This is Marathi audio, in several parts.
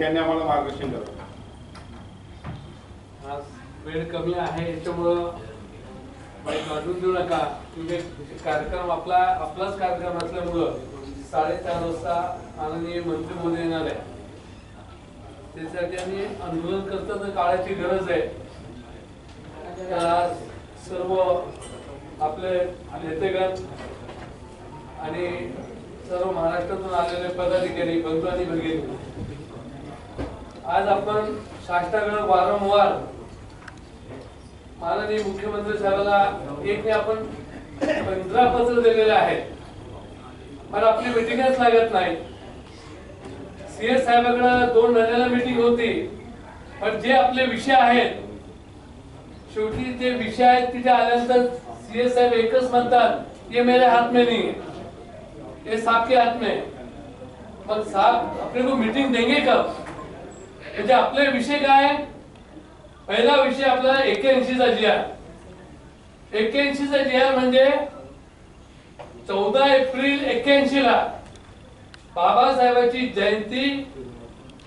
त्यांनी आम्हाला मार्गदर्शन करावं आज वेळ कमी आहे याच्यामुळं बाईक देऊ नका. तुम्ही कार्यक्रम आपला आपलाच कार्यक्रम असल्यामुळं साडेचार वाजता माननीय मंत्री महोदय येणार आहे. त्यासाठी आम्ही आंदोलन करताना काळाची गरज आहे. तर आज सर्व आपले नेतेगण आणि सर्व महाराष्ट्रातून आलेले पदाधिकारी बंधू आणि भगिनी आज आपण शासनाकडे वारंवार माननीय मुख्यमंत्री साहेबांना एक आपण पंधरा पत्र दिलेले आहेत. पण आपली मिटिंगच लागत नाही. सीएस साहेबांकडे दोन महिन्याला मिटिंग होती. पण जे आपले विषय आहेत शेवटी जे विषय आहेत तिथे आल्यानंतर सीएस साहेब एकच म्हणतात ये मेरे हाथ में नहीं है. ये साहब के हाथ में है. मग साहब अपने को मीटिंग देंगे कब? म्हणजे आपले विषय काय? पहिला विषय आपला एक्क्याऐंशीचा जी आर. एक्क्याऐंशीचा जी आर म्हणजे चौदा एप्रिल एक्क्याऐंशी ला बाबासाहेबांची जयंती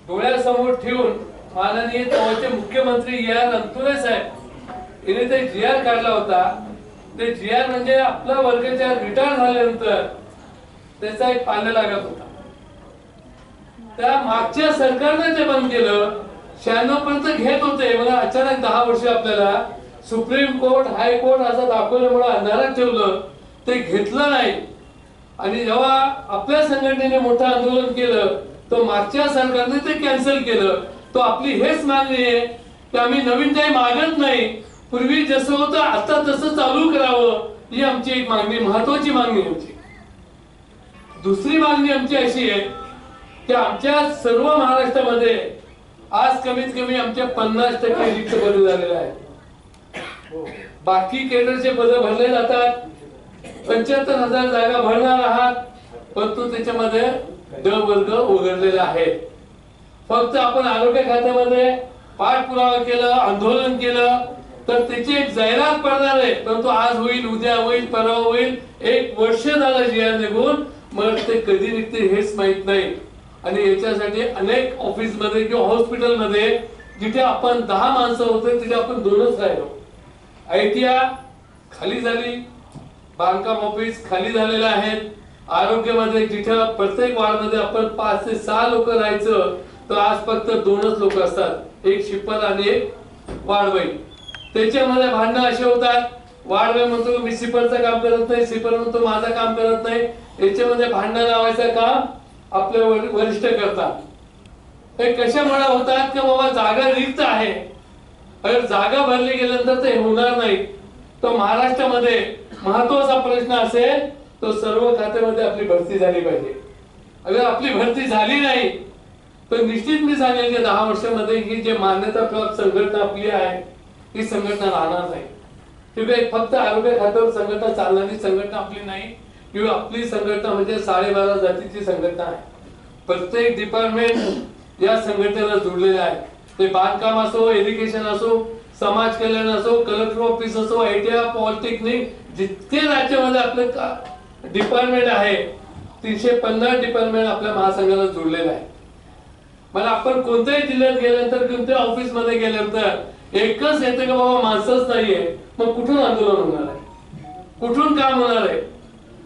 डोळ्यासमोर ठेवून माननीय तेव्हाचे मुख्यमंत्री ए आर. अंतुरे साहेब यांनी ते जी आर काढला होता. ते जी आर म्हणजे आपला वर्गाच्या रिटायर झाल्यानंतर त्याचा एक पाल्य लागत होता. त्या मागच्या सरकारने ते बंद केलं शहाण्णव पर्यंत घेत होते. मला अचानक दहा वर्ष आपल्याला सुप्रीम कोर्ट हायकोर्ट असं दाखवल्यामुळे अंधारात ठेवलं. ते घेतलं नाही. आणि जेव्हा आपल्या संघटनेने मोठं आंदोलन केलं तर मागच्या सरकारने ते कॅन्सल केलं. तो आपली हेच मागणी आहे की आम्ही नवीन काही मागत नाही. पूर्वी जसं होतं आता तसं चालू करावं. ही आमची एक मागणी महत्वाची मागणी होती. आमची दुसरी मागणी आमची अशी आहे की आमच्या सर्व महाराष्ट्रामध्ये आज कमीत कमी आमच्या पन्नास टक्के रिक्त पद झालेले आहे. बाकी केंद्रचे पद भरले जातात. पंच्याहत्तर हजार जागा भरणार आहात परंतु त्याच्यामध्ये ड वर्ग उघडलेले आहेत फक्त आपण आरोग्य खात्यामध्ये पाठपुरावा केलं आंदोलन केलं तर त्याची एक जाहिरात पडणार आहे. परंतु आज होईल उद्या होईल परवा होईल एक वर्ष झालं जिया निघून मग ते कधी निघते हेच माहीत नाही. आणि याच्यासाठी अनेक ऑफिसमध्ये किंवा हॉस्पिटलमध्ये जिथे आपण दहा माणसं होते तिथे आपण दोनच राहिलो. आयटीआ खाली झाली बांधकाम ऑफिस खाली झालेलं आहेत आरोग्यामध्ये जिथं प्रत्येक वार्डमध्ये आपण पाच ते सहा लोक राहायचं तर आज फक्त दोनच लोक असतात. एक शिपर आणि एक वाढवाई त्याच्यामध्ये भांडणं असे होतात. वाढवाई म्हणतो मी शिपरचं काम करत नाही शिपर म्हणतो माझं काम करत नाही. याच्यामध्ये भांडणं लावायचं काम आपले वरिष्ठ करतात. हे कशामुळे होतात की बाबा जागा रिक्त आहे. अगर जागा भरली गेल्यानंतर ते होणार नाही. तर महाराष्ट्रामध्ये महत्त्वाचा प्रश्न असेल तो सर्व खात्यामध्ये आपली भरती झाली पाहिजे. अगर आपली भरती झाली नाही तर निश्चित मी सांगेल की दहा वर्षामध्ये ही जे मान्यता प्राप्त संघटना आपली आहे ही संघटना राहणार नाही. फक्त आरोग्य खात्यावर संघटना चालणारी संघटना आपली नाही. किंवा आपली संघटना म्हणजे साडेबारा जातीची संघटना आहे. प्रत्येक डिपार्टमेंट या संघटनेला जोडलेले आहे. ते बांधकाम असो एज्युकेशन असो समाज कल्याण असो कलेक्टर ऑफिस असो आयटीआय पॉलिटेक्निक जितके राज्यामध्ये आपलं डिपार्टमेंट आहे तीनशे पन्नास डिपार्टमेंट आपल्या महासंघाला जोडलेलं आहे. मला आपण कोणत्याही जिल्ह्यात गेल्यानंतर कोणत्या ऑफिसमध्ये गेल्यानंतर एकच येतं का बाबा माणसंच नाहीये मग कुठून आंदोलन होणार आहे? कुठून काम होणार आहे?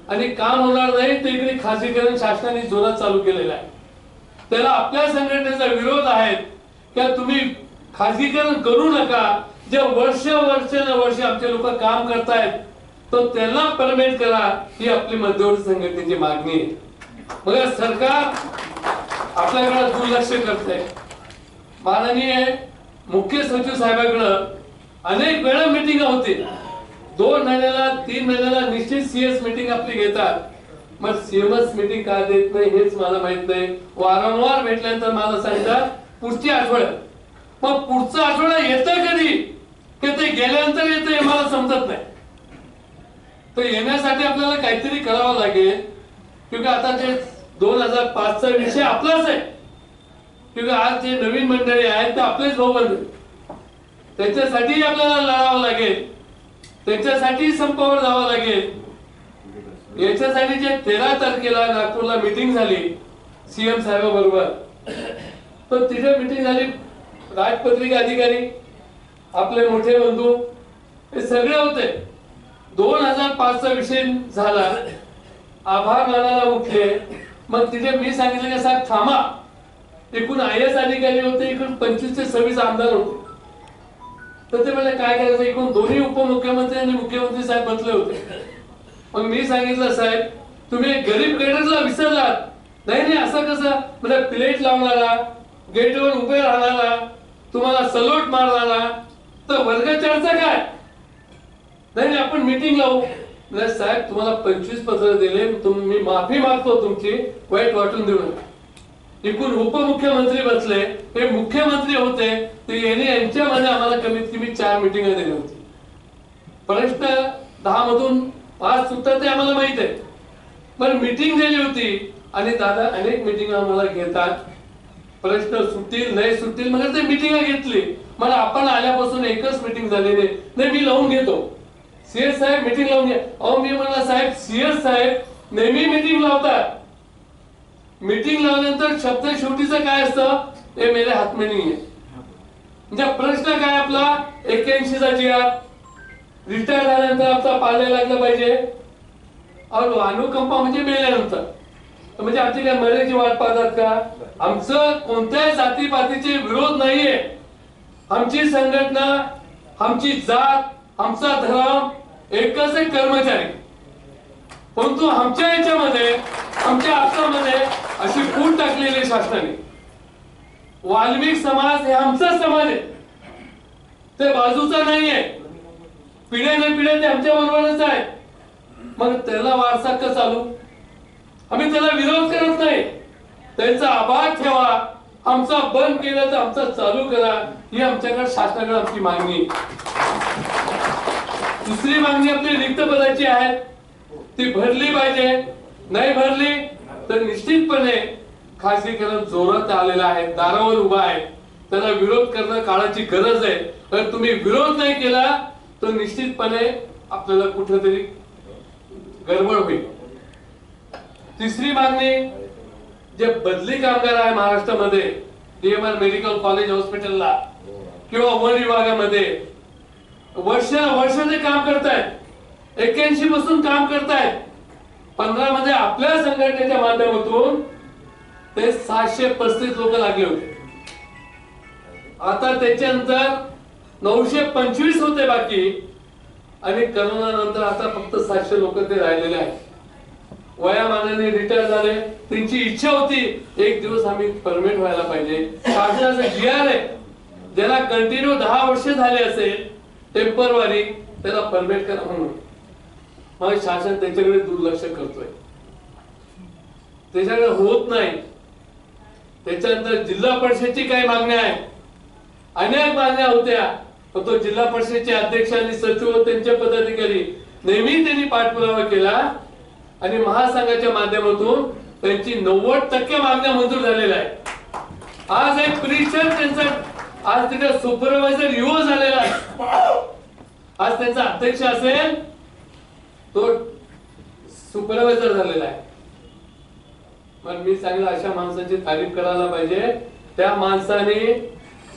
आणि काम होणार नाही ते इकडे खासगीकरण शासनाने जोरात चालू केलेलं आहे. त्याला आपल्या संघटनेचा विरोध आहे. की तुम्ही खासगीकरण करू नका. जे वर्ष वर्ष न वर्ष आमचे लोक काम करतायत तर त्यांना परमिट करा ही आपली मध्यवर्ती संघटनेची मागणी आहे. मग सरकार आपल्याकडे दुर्लक्ष करते माननीय मुख्य सचिव साहेबांकडं अनेक वेळा मिटिंग होती. दोन महिन्याला तीन महिन्याला निश्चित सीएस मीटिंग आपली घेतात. मग सीएमएस मीटिंग का देत नाही हेच मला माहीत नाही. वारंवार भेटल्यानंतर मला सांगतात पुढची आठवड्यात मग पुढचा आठवडा येतं कधी की ते गेल्यानंतर येतं हे मला समजत नाही. तर येण्यासाठी आपल्याला काहीतरी करावं लागेल. किंवा आता ते दोन हजार पाचचा विषय आपलाच आहे. किंवा आज जे नवीन मंडळी आहेत ते आपलेच भाऊबंद आहेत. त्याच्यासाठी आपल्याला लढावं लागेल. त्याच्यासाठी संपावर जावं लागेल. याच्यासाठी जे तेरा तारखेला नागपूरला मीटिंग झाली सीएम साहेबाबरोबर. पण तिथे मिटिंग झाली राजपत्रिका अधिकारी आपले मोठे बंधू हे सगळे होते. दोन हजार पाचचा विषय झाला. आभार मानायला उठले मग तिथे मी सांगितलं की साहेब थांबा. एकूण आय एस अधिकारी होते एकूण पंचवीस ते सव्वीस आमदार होते. तर ते म्हणजे काय करायचं? एकूण दोन्ही उपमुख्यमंत्री आणि मुख्यमंत्री साहेब बसले होते. मग मी सांगितलं साहेब तुम्ही गरीब गेटरला विसरलात. नाही नाही असं कसं? म्हणजे प्लेट लावणारा गेटवर उभे राहणारा तुम्हाला सलोट मारणारा तर वर्ग चर्चा काय? नाही नाही आपण मीटिंग लावू. नाही साहेब तुम्हाला पंचवीस पत्र दिले तुम्ही मी माफी मागतो तुमची वाईट वाटून देऊ नका एकूण उपमुख्यमंत्री बसले. हे मुख्यमंत्री होते. ते यांनी यांच्यामध्ये आम्हाला कमीत कमी चार मिटिंग दिली होती. प्रश्न दहा मधून पाच सुटतात ते आम्हाला माहीत आहे. पण मिटिंग दिली होती आणि दादा अनेक मिटिंग आम्हाला घेतात. प्रश्न सुटतील नाही सुटतील मग ते मिटिंग घेतली. मला आपण आल्यापासून एकच मिटिंग झाली नाही नाही मी लावून घेतो. सीएस साहेब मिटिंग लावून घ्या. अहो मी म्हणला साहेब सीएस साहेब नेहमी मिटिंग लावतात. मीटिंग लावल्यानंतर शब्द शेवटीचं काय असतं? हे मेरे हात में नाही आहे म्हणजे प्रश्न काय आपला? एक्क्याऐंशीचा जी आर रिटायर झाल्यानंतर आपला पाहायला लागला पाहिजे. अहो अनुकंपा म्हणजे मेल्यानंतर म्हणजे आमची काय मर्यादेची वाट पाहतात का? आमचं कोणत्याही जातीपातीचे विरोध नाहीये. आमची संघटना आमची जात आमचा धर्म एकच एक कर्मचारी. परंतु आमच्या याच्यामध्ये आमच्या आपसामध्ये अशी फूट टाकलेली शासनाने. वाल्मिक समाज हे आमचा समाज आहे. ते बाजूचा नाहीये. पिढ्याने पिढ्या ते आमच्या बरोबरच आहे. मग त्याला वारसा का चालू? आम्ही त्याला विरोध करत नाही. त्यांचा आभार ठेवा. आमचा बंद केला तर आमचा चालू करा. ही आमच्याकडे शासनाकडे आमची मागणी दुसरी मागणी आपली रिक्त पदाची आहे. ती भरली पाहिजे. नाही भरली तर निश्चितपणे खासगीकरण जोरात आलेलं आहे दारावर उभा आहे. त्याला विरोध करणं काळाची गरज आहे. तर तुम्ही विरोध नाही केला तर निश्चितपणे आपल्याला कुठेतरी गडबड होईल. तिसरी मागणी जे बदली कामगार आहे महाराष्ट्रामध्ये डीएमआर मेडिकल कॉलेज हॉस्पिटलला किंवा वन विभागामध्ये वर्ष वर्ष ते काम करतायत. एक्क्याऐंशी पासून काम करतायत. पंधरा मध्ये आपल्या संघटनेच्या माध्यमातून ते सहाशे पस्तीस लोक लागले होते. आता त्याच्यानंतर नऊशे पंचवीस होते बाकी. आणि करोना नंतर आता फक्त सातशे लोक ते राहिलेले आहेत. वयामानाने रिटायर झाले. त्यांची इच्छा होती एक दिवस आम्ही परमिट व्हायला पाहिजे. शासनाचं जी आर आहे. ज्याला कंटिन्यू दहा वर्ष झाले असेल टेम्परवारी त्याला परमिट करा म्हणून. मग शासन त्याच्याकडे दुर्लक्ष करतोय. त्याच्याकडे होत नाही. त्याच्यानंतर जिल्हा परिषदची काही मागण्या आहेत. अनेक मागण्या होत्या पण तो जिल्हा परिषदचे अध्यक्ष आणि सचिव त्यांचे पदाधिकारी नेहमी त्यांनी पाठपुरावा केला आणि महासंघाच्या माध्यमातून त्यांची नव्वद टक्के मागण्या मंजूर झालेल्या आहेत. आज एक परीक्षण त्यांचा आज तिथे सुपरवायझर युव झालेला आहे. आज त्यांचा अध्यक्ष असेल तो सुपरवायझर झालेला आहे. पण मी सांगितलं अशा माणसाची तारीफ करायला पाहिजे. त्या माणसाने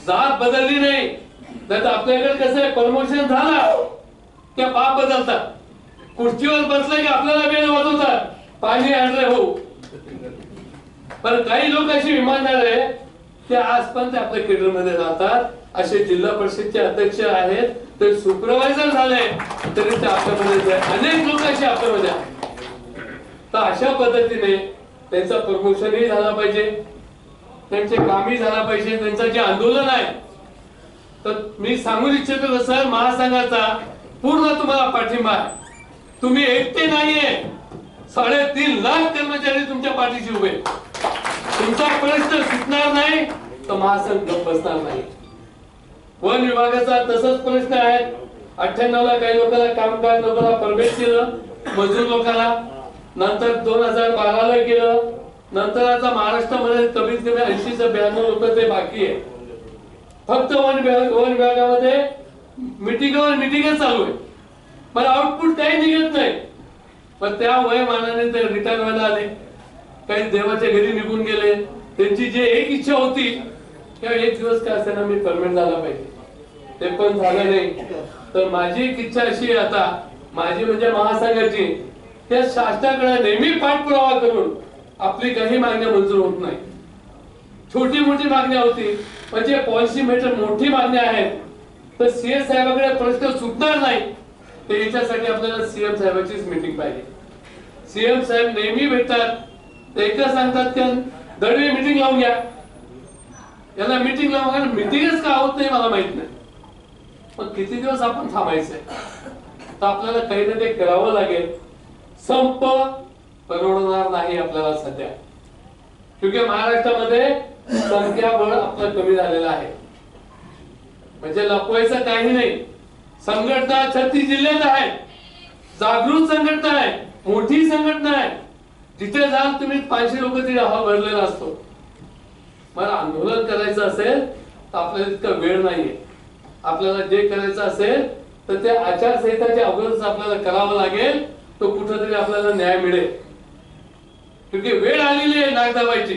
जात बदलली नाही. नाही तर आपल्याकडे कसं आहे प्रमोशन झालं की बाप बदलतात. खुर्चीवर बसलं की आपल्याला वेळ वाजवतात पाणी आणलं हो. पण काही लोक अशी इमानदार आहे ते आज पण ते आपल्या केडरमध्ये राहतात असे जिल्हा परिषदचे अध्यक्ष आहेत. ते सुपरवायझर झाले. तरी ते आपल्यामध्ये अनेक लोक असे आपल्यामध्ये तर अशा पद्धतीने त्यांचा प्रमोशनही झाला पाहिजे. त्यांचे कामही झाला पाहिजे. त्यांचं जे आंदोलन आहे. तर मी सांगू इच्छितो सर? महासंघाचा पूर्ण तुम्हाला पाठिंबा आहे. तुम्ही एकटे नाहीये. साडेतीन लाख कर्मचारी तुमच्या पाठीशी उभे तुमचा प्रश्न सुटणार नाही तर महासंघ बसणार नाही. वन विभागाचा तसंच प्रश्न आहे. अठ्ठ्याण्णव ला काही लोकांना कामकाज लोकांना परमिट केलं. मजूर लोकांना नंतर दोन हजार बाराला गेलं. नंतर आता महाराष्ट्रामध्ये कमीत कमी ऐंशी ते ब्याण्णव लोक ते बाकी आहे. फक्त वन वन विभागामध्ये मिटिंगावर मिटिंग चालू आहे. पण आउटपुट काही निघत नाही. पण त्या वयमानाने ते रिटायर व्हायला आले. काही देवाच्या घरी निघून गेले. त्यांची जी एक इच्छा होती किंवा एक दिवस काय असताना ना मी परमनंट झाला पाहिजे. ते पण झालं नाही. तर माझी एक इच्छा अशी आहे आता माझी म्हणजे महासंघाची त्या शासनाकडे नेहमी पाठपुरावा करून आपली काही मागण्या मंजूर होत नाही. छोटी मोठी मागण्या होती म्हणजे पॉलिसी मेटर मोठी मागण्या आहेत तर सीएम साहेबांकडे प्रश्न सुटणार नाही. तर याच्यासाठी आपल्याला सीएम साहेबांचीच मीटिंग पाहिजे. सीएम साहेब नेहमी भेटतात ते एकदा सांगतात की दरवेळी मीटिंग लावून घ्या. याला मीटिंग लावून मीटिंगच का होत नाही मला माहीत नाही. पण किती दिवस आपण थांबायचंय? तर आपल्याला काही ना ते करावं लागेल. संप परवडणार नाही आपल्याला सध्या. क्योंकि महाराष्ट्रामध्ये संख्याबळ आपलं कमी झालेलं आहे. म्हणजे लपवायचं काही नाही. संघटना छत्तीस जिल्ह्यात आहे. जागृत संघटना आहे. मोठी संघटना आहे. तिथे जाल तुम्ही पाचशे लोक तिथे हा भरलेला असतो. मला आंदोलन करायचं असेल तर आपल्याला इतका वेळ नाहीये. आपल्याला जे करायचं असेल तर त्या आचारसंहिताच्या अगोदरच आपल्याला करावं लागेल. तो कुठंतरी आपल्याला न्याय मिळेल. क्योंकि वेळ आलेली आहे नाक दाबायची.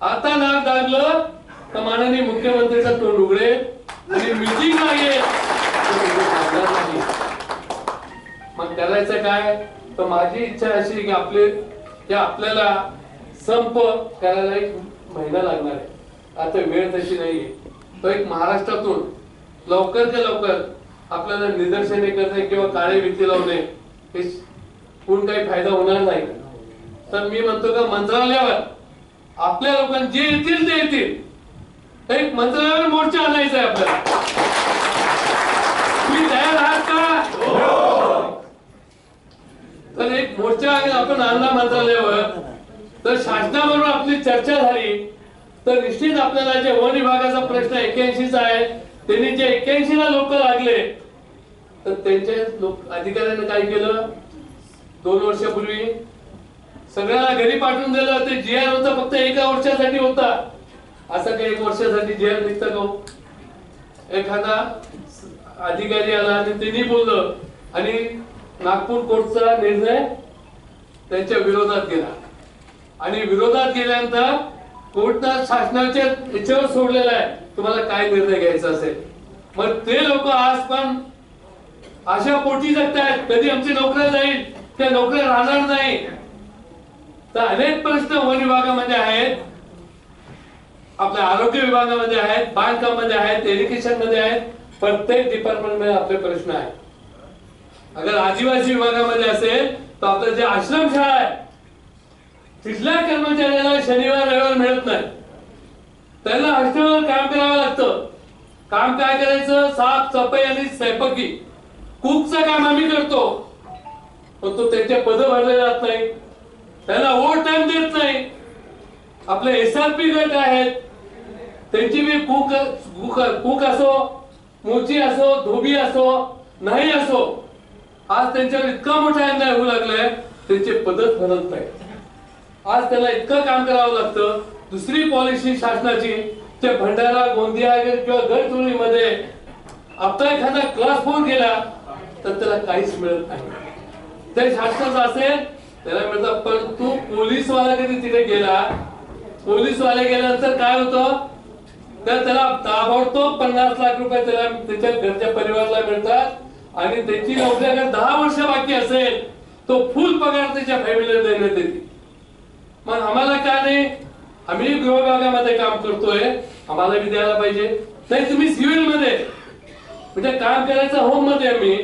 आता नाक दाबलं तर माननीय मुख्यमंत्रीचा तोंड उघडेल आणि मिटिंग नाहीये मग करायचं काय? तर माझी इच्छा अशी की आपले की आपल्याला संप करायला एक महिना लागणार आहे. आता वेळ तशी नाहीये तो एक महाराष्ट्रातून लवकर ते लवकर आपल्याला निदर्शने करणे किंवा काळे भीती लावणे हे कोण काही फायदा होणार नाही. तर मी म्हणतो का मंत्रालयावर आपल्या लोकांना जे येतील ते येतील. एक मंत्रालयावर मोर्चा आणायचा आहे आपल्याला. तुम्ही तयार आहात का? तर एक मोर्चा आपण आणला मंत्रालयावर. तर शासनाबरोबर आपली चर्चा झाली. तर निश्चित आपल्याला जे वन विभागाचा प्रश्न एक्क्याऐंशीचा आहे त्यांनी जे एक्क्याऐंशी ला लोक लागले तर त्यांच्या लोक अधिकाऱ्यांनी काय केलं? दोन वर्षापूर्वी सगळ्यांना घरी पाठवून दिलं ते जी आर होता फक्त एका वर्षासाठी होता. असं काही एक वर्षासाठी जी आर निघतं का हो? एखादा अधिकारी आला आणि त्यांनी बोललं आणि नागपूर कोर्टचा निर्णय त्यांच्या विरोधात गेला. आणि विरोधात गेल्यानंतर कोर्टनं शासनाच्या याच्यावर सोडलेला आहे. तुम्हाला काय निर्णय घ्यायचा असेल? मग ते लोक आज पण अशा पोटी जगतायत. कधी आमची नोकऱ्या जाईल त्या नोकऱ्या राहणार नाही. तर अनेक प्रश्न वन विभागामध्ये आहेत. आपल्या आरोग्य विभागामध्ये आहेत बांधकाममध्ये आहेत एज्युकेशनमध्ये आहेत. प्रत्येक डिपार्टमेंटमध्ये आपले प्रश्न आहेत. अगर आदिवासी विभागामध्ये असेल तर आपलं जे आश्रमशाळा आहे तिथल्या कर्मचाऱ्याला शनिवार रविवार मिळत नाही. त्यांना हॉस्टेलवर काम करावं लागतं. काम काय करायचं? साफ सफाई आणि स्वयंपाकी. कुकचं काम आम्ही करतो. पण तो त्यांचे पद भरले जात नाही त्यांना ओव्हर टाइम देत नाही. आपले एस आर पी गट आहेत. त्यांची बी कुक कुक कुक असो मोची असो धोबी असो नाही असो आज त्यांच्यावर इतका मोठा अन्याय होऊ लागलाय त्यांचे पदच भरत नाही आज त्याला इतकं काम करावं लागतं. दुसरी पॉलिसी शासनाची ते भंडारा गोंदिया किंवा गडचिरोलीमध्ये आपला एखादा क्लास फोन केला तर त्याला काहीच मिळत नाही. तरी शासनाचं असेल त्याला मिळतं. तू पोलीसवाला कधी तिथे गेला? पोलीसवाले गेल्यानंतर काय होतं? तर त्याला ताबडतोब पन्नास लाख रुपये त्याला त्याच्या घरच्या परिवाराला मिळतात. आणि त्याची नोकरी दहा वर्ष बाकी असेल तो फुल पगार त्याच्या फॅमिलीला देण्यात येते मग आम्हाला का नाही? आम्ही गृहभागामध्ये काम करतोय. आम्हाला बी द्यायला पाहिजे. नाही तुम्ही सिव्हिलमध्ये म्हणजे काम करायचं होममध्ये आम्ही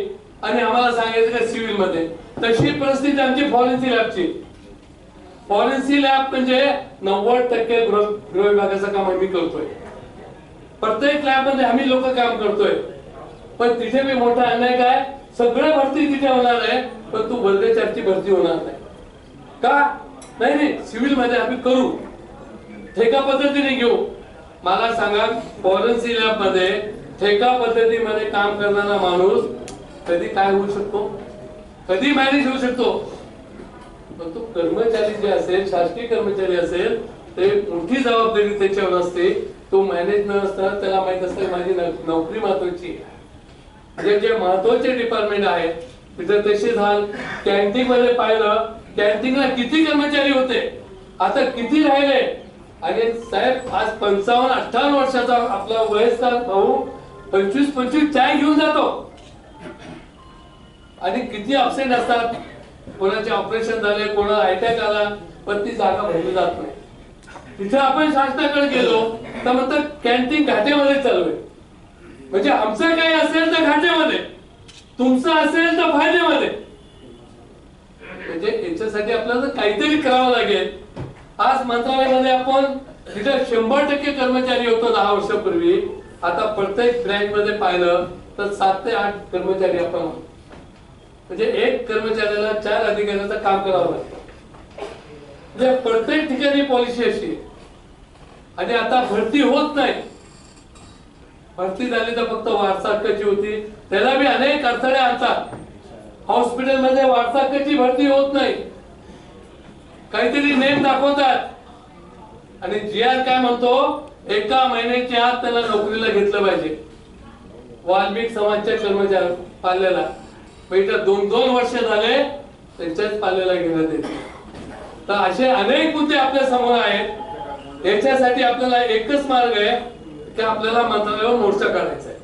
आणि आम्हाला सांगायचं का सिव्हिलमध्ये तशी परिस्थिती आमची फॉरेन्सी लॅबची. फॉरेन्सी लॅब म्हणजे नव्वद टक्के गृह विभागाचं काम आम्ही करतोय. प्रत्येक लॅबमध्ये आम्ही लोक काम करतोय. पण तिथे मी मोठा अन्याय काय? सगळं भरती तिथे होणार आहे पण तू वर्ग चारची भरती होणार नाही. का? नाही नाही सिव्हिलमध्ये आम्ही करू. ठेका पद्धतीने घेऊ. मला सांगा फॉरेन्सी लॅबमध्ये ठेका पद्धतीमध्ये काम करणारा माणूस कधी काय होऊ शकतो? कधी मॅनेज होऊ शकतो? पण तो कर्मचारी जे असेल शासकीय कर्मचारी असेल ते मोठी जबाबदारी त्याच्यावर असते. तो मॅनेज न असता त्याला माहीत असतं माझी नोकरी महत्वाची म्हणजे जे जे महत्त्वाचे डिपार्टमेंट आहेत तिथे तसे झाल कॅन्टीन मध्ये पाहिलं कॅन्टीनला किती कर्मचारी होते? आता किती राहिले? आणि साहेब आज पंचावन्न अठ्ठावन्न वर्षाचा आपला वयस्कर भाऊ पंचवीस पंचवीस चाय घेऊन जातो. आणि किती अपसेंट असतात? कोणाचे ऑपरेशन झाले कोणाला अटॅक आला पण ती जागा भरली जात नाही. तिथे आपण शासनाकडे गेलो तर म्हणतात कॅन्टीन घाटेमध्ये चालू आहे म्हणजे आमचं काही असेल तर घाटेमध्ये. तुमचं असेल तर फायदेमध्ये. म्हणजे याच्यासाठी आपल्याला काहीतरी करावं लागेल. आज मंत्रालयामध्ये आपण तिथे शंभर टक्के कर्मचारी होतो दहा वर्षापूर्वी. आता प्रत्येक ब्रँच मध्ये पाहिलं तर सात ते आठ कर्मचारी आपण आहोत. म्हणजे एक कर्मचाऱ्याला चार अधिकाऱ्याचं काम करावं लागतं. म्हणजे प्रत्येक ठिकाणी पॉलिसी अशी. आणि आता भरती होत नाही. भरती झाली तर फक्त वारसाहक्काची होती. त्याला बी अनेक अडथळे आणतात. हॉस्पिटलमध्ये वारसाहक्काची भरती होत नाही. काहीतरी नेम दाखवतात. आणि जी आर काय म्हणतो? एका महिन्याच्या आत त्याला नोकरीला घेतलं पाहिजे. वाल्मिक समाजच्या कर्मचाऱ्या पाल्याला पहिल्या दोन दोन वर्ष झाले त्यांच्याच पाल्याला घेण्यात येते तर असे अनेक मुद्दे आपल्यासमोर आहेत. याच्यासाठी आपल्याला एकच मार्ग आहे की आपल्याला मंत्रालयावर मोर्चा काढायचा आहे.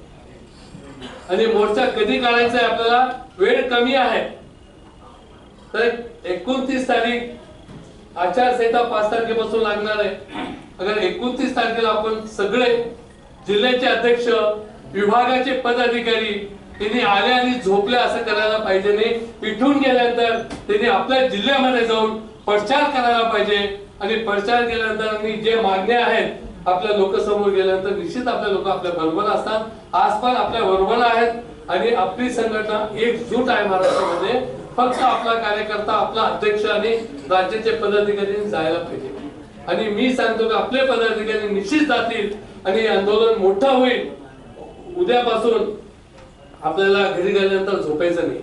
आणि मोर्चा कधी काढायचा आहे आपल्याला? वेळ कमी आहे. तर एकोणतीस तारीख आचारसंहिता पाच तारखेपासून लागणार आहे. अगर एकोणतीस तारखेला आपण सगळे जिल्ह्याचे अध्यक्ष विभागाचे पदाधिकारी त्यांनी आले आणि झोपले असं करायला पाहिजे नाही. पिठून गेल्यानंतर त्यांनी आपल्या जिल्ह्यामध्ये जाऊन प्रचार करायला पाहिजे. आणि प्रचार केल्यानंतर आणि जे मागण्या आहेत आपल्या लोकसमोर गेल्यानंतर निश्चित आपले लोक आपल्या बरोबर असतात. आज पण आपल्या बरोबर आहेत. आणि आपली संघटना एकजूट आहे महाराष्ट्रामध्ये. फक्त आपला कार्यकर्ता आपला अध्यक्ष आणि राज्याचे पदाधिकारी जायला पाहिजे. आणि मी सांगतो की आपले पदाधिकारी निश्चित जातील आणि आंदोलन मोठं होईल. उद्यापासून आपल्याला घरी गेल्यानंतर झोपायचं नाही.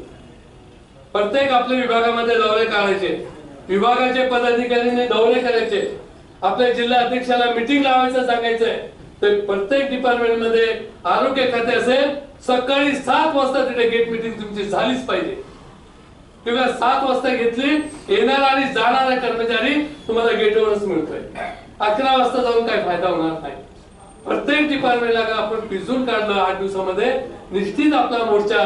प्रत्येक आपल्या विभागामध्ये दौरे काढायचे. विभागाचे पदाधिकाऱ्यांनी दौरे करायचे. आपल्या जिल्हा अध्यक्षाला मिटिंग लावायचं सांगायचंय. तर प्रत्येक डिपार्टमेंटमध्ये आरोग्य खाते असेल सकाळी सात वाजता तिथे गेट मिटिंग तुमची झालीच पाहिजे. किंवा सात वाजता घेतली येणारा आणि जाणारा कर्मचारी तुम्हाला गेटवरच मिळतोय. अकरा वाजता जाऊन काय फायदा होणार नाही. प्रत्येक डिपार्टमेंटला आपण पिजून काढलं आठ दिवसामध्ये. निश्चित आपला मोर्चा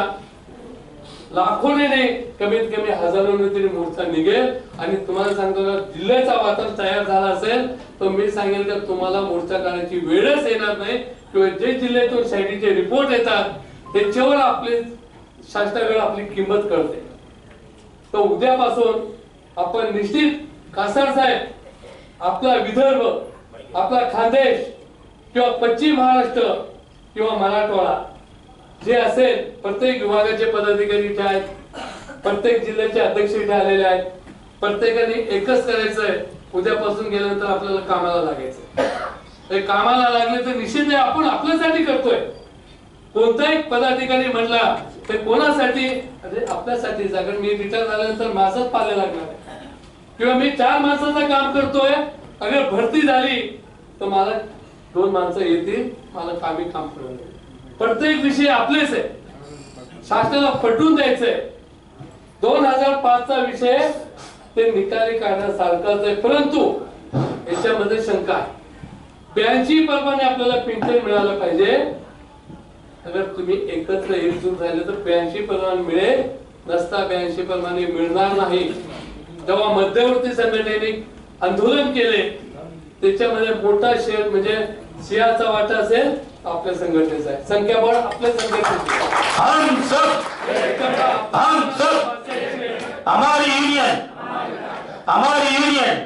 लाखोने नाही कमीत कमी हजारोने तरी मोर्चा निघेल. आणि तुम्हाला सांगतो का जिल्ह्याचा वातावरण तयार झाला असेल तर मी सांगेल का तुम्हाला मोर्चा काढायची वेळच येणार नाही. किंवा जे जिल्ह्यातून साईडीचे रिपोर्ट येतात त्याच्यावर आपले शासनाकडे आपली किंमत कळते. तर उद्यापासून आपण निश्चित कासार साहेब आपला विदर्भ आपला खानदेश किंवा पश्चिम महाराष्ट्र किंवा मराठवाडा जे असेल प्रत्येक विभागाचे पदाधिकारी इथे आहेत प्रत्येक जिल्ह्याचे अध्यक्ष इथे आलेले आहेत प्रत्येकाने एकच करायचं आहे उद्यापासून गेल्यानंतर आपल्याला कामाला लागायचं कामाला लागले तर निश्चित नाही आपण आपल्यासाठी करतोय. कोणताही पदाधिकारी म्हणला ते कोणासाठी? अरे आपल्यासाठीच कारण मी रिटायर झाल्यानंतर माझंच पाले लागणार आहे. किंवा मी चार माणसाचं काम करतोय अगर भरती झाली तर मला दोन माणसं येतील मला कामी काम करणार प्रत्येक विषय आपलेच आहे. शासनाला पटवून द्यायचंय. दोन हजार पाच चा विषय ते निकाली काढण्यासारखाच आहे. परंतु याच्यामध्ये शंका आहे. ब्याऐंशी प्रमाणे आपल्याला पेन्शन मिळालं पाहिजे. अगर तुम्ही एकत्र एकजूट झाले तर ब्याऐंशी परवान मिळेल. नसता ब्याऐंशी प्रमाणे मिळणार नाही. जेव्हा मध्यवर्ती संघटनेने आंदोलन केले त्याच्यामध्ये मोठा शेअर म्हणजे सिंहाचा वाटा असेल आपल्या संघटनेचा आहे. संख्याबळ आपल्या संघटनेचे हम सब हम सब हमारी यूनियन हमारी यूनियन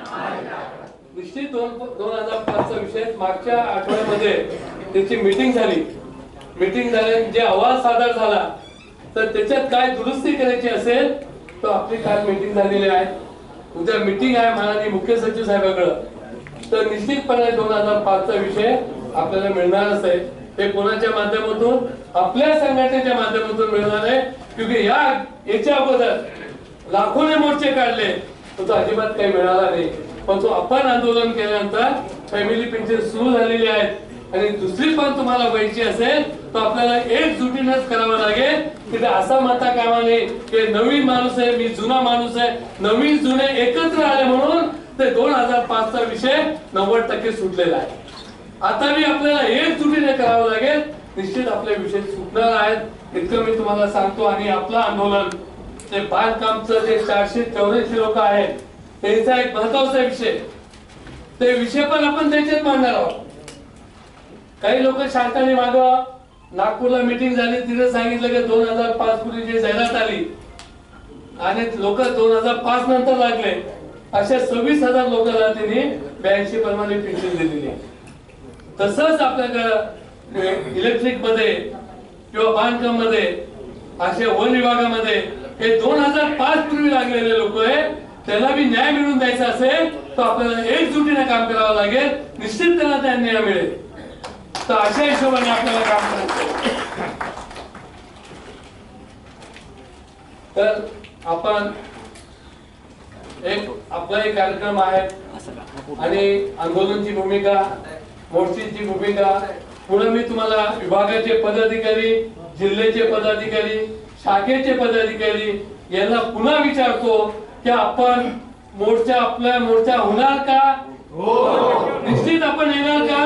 निश्चित दोन दोन हजार पाचचा विषय मागच्या आठवड्यामध्ये त्याची मीटिंग झाली. मीटिंग झाल्याने जे अहवाल सादर झाला तर त्याच्यात काय दुरुस्ती करायची असेल तर आपली काल मीटिंग झालेली आहे. उद्या मीटिंग आहे माननीय मुख्य सचिव साहेबाकडं. तर निश्चितपणे दोन हजार पाचचा विषय आपल्याला मिळणारच आहे. हे कोणाच्या माध्यमातून? आपल्या संघटनेच्या माध्यमातून मिळणार आहे. क्योंकि या याच्या अगोदर लाखोने मोर्चे काढले. तो अजिबात काही मिळाला नाही. पण तो आपण आंदोलन केल्यानंतर फॅमिली पेन्शन सुरू झालेली आहेत. आणि दुसरी पण तुम्हाला व्हायची असेल तर आपल्याला एकजुटीनंच करावं लागेल. की ते माता कामा नये की नवीन माणूस आहे मी जुना माणूस आहे. नवीन जुने एकत्र आले म्हणून ते दोन हजार पाचचा विषय नव्वद टक्के सुटलेला आहे. आता मी आपल्याला एकजुटीने करावं लागेल. निश्चित आपले विषय सुटणार आहेत. इतकं मी तुम्हाला सांगतो आणि आपलं आंदोलन ते बांधकामचं जे चारशे चौऱ्याऐंशी लोक आहेत त्यांचा एक महत्त्वाचा विषय. ते विषय पण आपण त्याच्यात मांडणार आहोत. काही लोक शांताने माग नागपूरला मीटिंग झाली तिथे सांगितलं की दोन हजार पाच पूर्वी जी जाहिरात आली आणि लोक दोन हजार पाच नंतर लागले. अशा सव्वीस हजार लोकांना त्यांनी ब्याऐंशी प्रमाणे पेन्शन दिलेली आहे. तसंच आपल्याकडं इलेक्ट्रिकमध्ये किंवा बांधकाममध्ये असे वन विभागामध्ये हे दोन हजार पाच पूर्वी लागलेले लोक आहे त्याला बी न्याय मिळवून द्यायचा असेल तर आपल्याला एकजुटीने काम करावं लागेल. निश्चित त्यांना त्या न्याय मिळेल. तर अशा हिशोबाने आपल्याला काम करायचं तर आपण एक आपला एक कार्यक्रम आहे. आणि आंदोलनची भूमिका मोर्चीची भूमिका. पुढे मी तुम्हाला विभागाचे पदाधिकारी जिल्ह्याचे पदाधिकारी शाखेचे पदाधिकारी यांना पुन्हा विचारतो की आपण मोर्चा आपला मोर्चा होणार का? निश्चित आपण येणार का?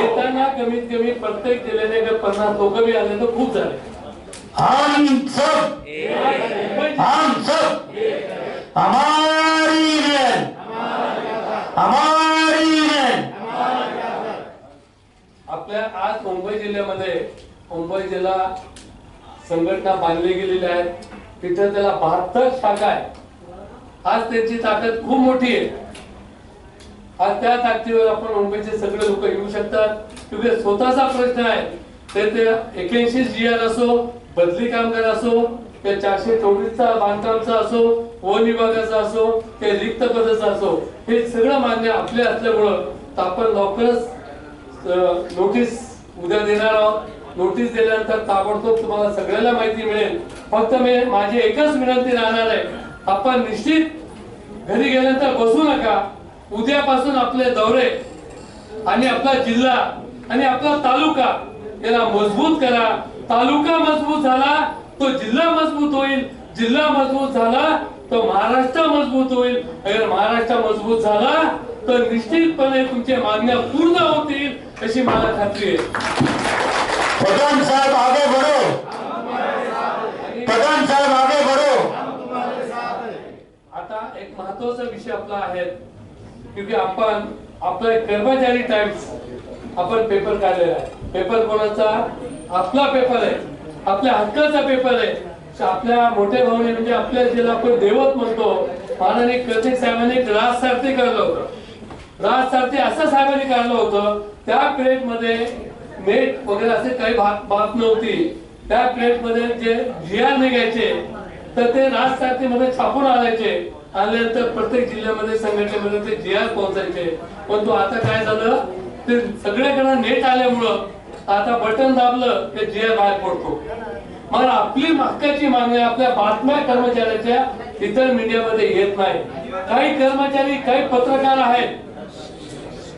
येताना कमीत कमी प्रत्येक जिल्ह्याने जर पन्नास लोक बी आले तर खूप झाले. हम सब हम सब हमारी यूनियन हमारी यूनियन आपल्या आज मुंबई जिल्ह्यामध्ये मुंबई जिल्हा संघटना बांधली गेलेली आहे. तिथे त्याला बहात्तर शाखा आहे. आज त्यांची ताकद खूप मोठी आहे. आज त्या ताकदीवर आपण मुंबईचे सगळे लोक येऊ शकतात. किंवा स्वतःचा प्रश्न आहे ते ते एक्याऐंशी जी आर असो बदली कामगार असो ते चारशे चोवीसचा बांधकामचा असो वन विभागाचा असो ते रिक्त पदाचा असो हे सगळं मान्य आपले असल्यामुळं तर आपण लवकरच नोटीस उद्या देणार आहोत. नोटीस दिल्यानंतर ताबडतोब तुम्हाला सगळ्याला माहिती मिळेल. फक्त मी माझी एकच विनंती राहणार आहे. आपण निश्चित घरी गेल्यानंतर बसू नका. उद्यापासून आपले दौरे आणि आपला जिल्हा आणि आपला तालुका याला मजबूत करा. तालुका मजबूत झाला तो जिल्हा मजबूत होईल. जिल्हा मजबूत झाला तो महाराष्ट्र मजबूत होईल. अगर महाराष्ट्र मजबूत झाला तर निश्चितपणे तुमच्या मागण्या पूर्ण होतील अशी मला खात्री आहे. प्रधान साहब आगे बढ़ो. प्रधान साहब आगे बढ़ो. आता एक महत्त्वाचा विषय आपला आहे क्योंकि आपण आपला एक कर्मचारी टाइम्स आपण पेपर काढलेला आहे. पेपर कोणाचा? आपला पेपर आहे. आपल्या हक्काचा पेपर आहे. आपल्या मोठ्या भाऊने म्हणजे आपल्या जिल्हा आपण देवत म्हणतो माननीय कर्णिक साहेबांनी राज सारथी काढलं होतं. राज सारथी असं साहेबांनी काढलं होतं त्या पिरियडमध्ये नेट वगैरे असे काही बात नव्हती. त्या पिरियडमध्ये जे जी आर निघायचे तर ते राजमध्ये छापून आणायचे. आल्यानंतर प्रत्येक जिल्ह्यामध्ये संघटनेमध्ये ते जी आर पोहोचायचे तो आता काय झालं ते सगळ्याकडे नेट आल्यामुळं आता बटन दाबलं की जी बाहेर पडतो. मग आपली हक्काची मागणी आपल्या बातम्या कर्मचाऱ्याच्या इतर मीडियामध्ये येत नाही. काही कर्मचारी काही पत्रकार आहेत.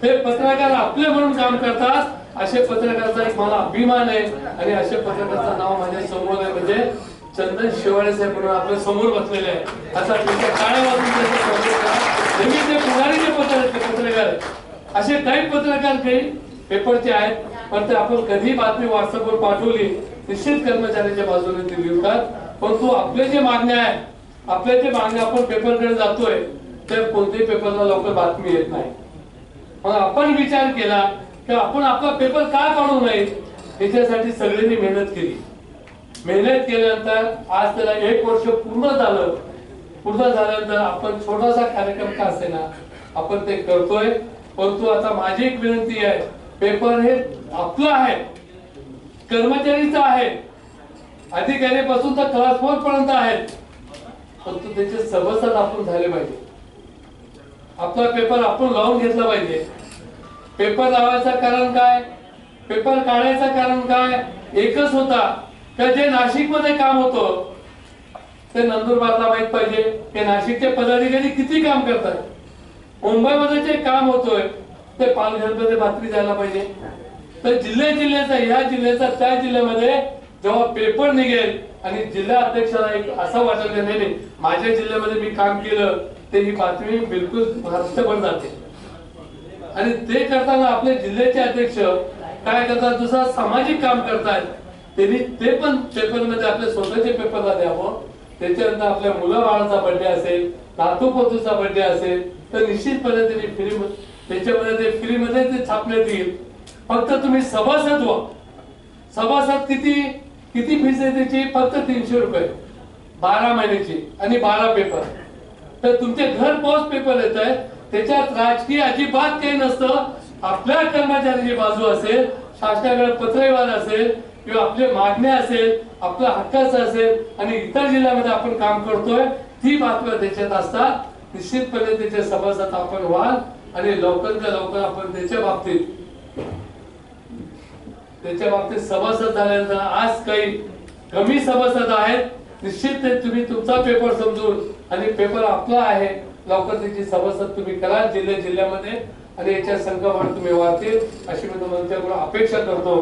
ते पत्रकार आपले म्हणून काम करतात. असे पत्रकाराचा एक मला अभिमान आहे आणि असे पत्रकाराचं नाव माझ्यासमोर आहे. म्हणजे चंदन शिवाळे साहेब म्हणून आपल्यासमोर बसलेले आहे. असा त्यांच्या काळ्या वाजून पत्रकार ते पुढारीचे पत्रकार असे काही पत्रकार काही पेपरचे आहेत. पण ते आपण कधी बातमी व्हॉट्सअपवर पाठवली निश्चित कर्मचाऱ्याच्या बाजूने ते पण परंतु आपले जे मागण्या आहे आपल्या जे मागण्या आपण पेपरकडे जातोय तर कोणत्याही पेपरला लवकर बातमी येत नाही. मग आपण विचार केला की आपण आपला पेपर का काढू नये याच्यासाठी सगळ्यांनी मेहनत केली. मेहनत केल्यानंतर आज त्याला एक वर्ष पूर्ण झालं. पूर्ण झाल्यानंतर आपण छोटासा कार्यक्रम का असेना आपण ते करतोय. परंतु आता माझी एक विनंती आहे पेपर हे आपलं आहे. कर्मचारीचं आहे. अधिकाऱ्यापासून तर क्लास फोर पर्यंत आहेत. परंतु त्याचे सभासद आपण झाले पाहिजे. आपला पेपर आपण लावून घेतला पाहिजे. पेपर लावायचं कारण काय? पेपर काढायचं कारण काय? एकच होता. का जे नाशिकमध्ये काम होतं ते नंदुरबारला माहीत पाहिजे. ते नाशिकचे पदाधिकारी किती काम करतात? मुंबईमध्ये जे काम होतोय ते पालघरमध्ये बातमी जायला पाहिजे. तर जिल्ह्या जिल्ह्याचा या जिल्ह्याचा त्या जिल्ह्यामध्ये जेव्हा पेपर निघेल आणि जिल्हा अध्यक्षाला एक असं वाटत नाही नाही, माझ्या जिल्ह्यामध्ये मी काम केलं ते ही बातमी बिलकुल पण जाते. आणि ते करताना आपले जिल्ह्याचे अध्यक्ष काय करतात दुसरा सामाजिक काम करतायत त्यांनी ते पण पेपरमध्ये आपल्या स्वतःच्या पेपरला द्यावं. त्याच्यानंतर आपल्या मुलं बाळाचा बर्थडे असेल नातू पोतूचा बर्थडे असेल तर निश्चितपणे त्यांनी फ्री त्याच्यामध्ये ते फ्रीमध्ये ते छापण्यात येईल. फक्त तुम्ही सभासद व्हा. सभासद किती किती फीस आहे त्याची? फक्त तीनशे रुपये. बारा महिन्याची आणि बारा पेपर तर तुमचे घर पोच पेपर येत आहे. त्याच्यात राजकीय अजिबात काही नसतं. आपल्या कर्मचाऱ्याची बाजू असेल शासनाकडे पत्रव्यवहार असेल किंवा आपले मागण्या असेल आपल्या हक्काचं असेल आणि इतर जिल्ह्यामध्ये आपण काम करतोय ती बातम्या त्याच्यात असतात. निश्चितपणे त्याचे सभासद आपण व्हाल आणि लवकरच्या लवकर आपण त्याच्या बाबतीत त्याच्या बाबतीत सभासद झाल्यानंतर आज काही कमी सभासद आहेत. निश्चित ते तुम्ही तुमचा पेपर समजून आणि पेपर आपला आहे लवकर त्याची सभासद तुम्ही करा जिल्ह्या जिल्ह्यामध्ये आणि याच्या संख्यावाढ तुम्ही वाढतील अशी मी तुमच्याकडून अपेक्षा करतो.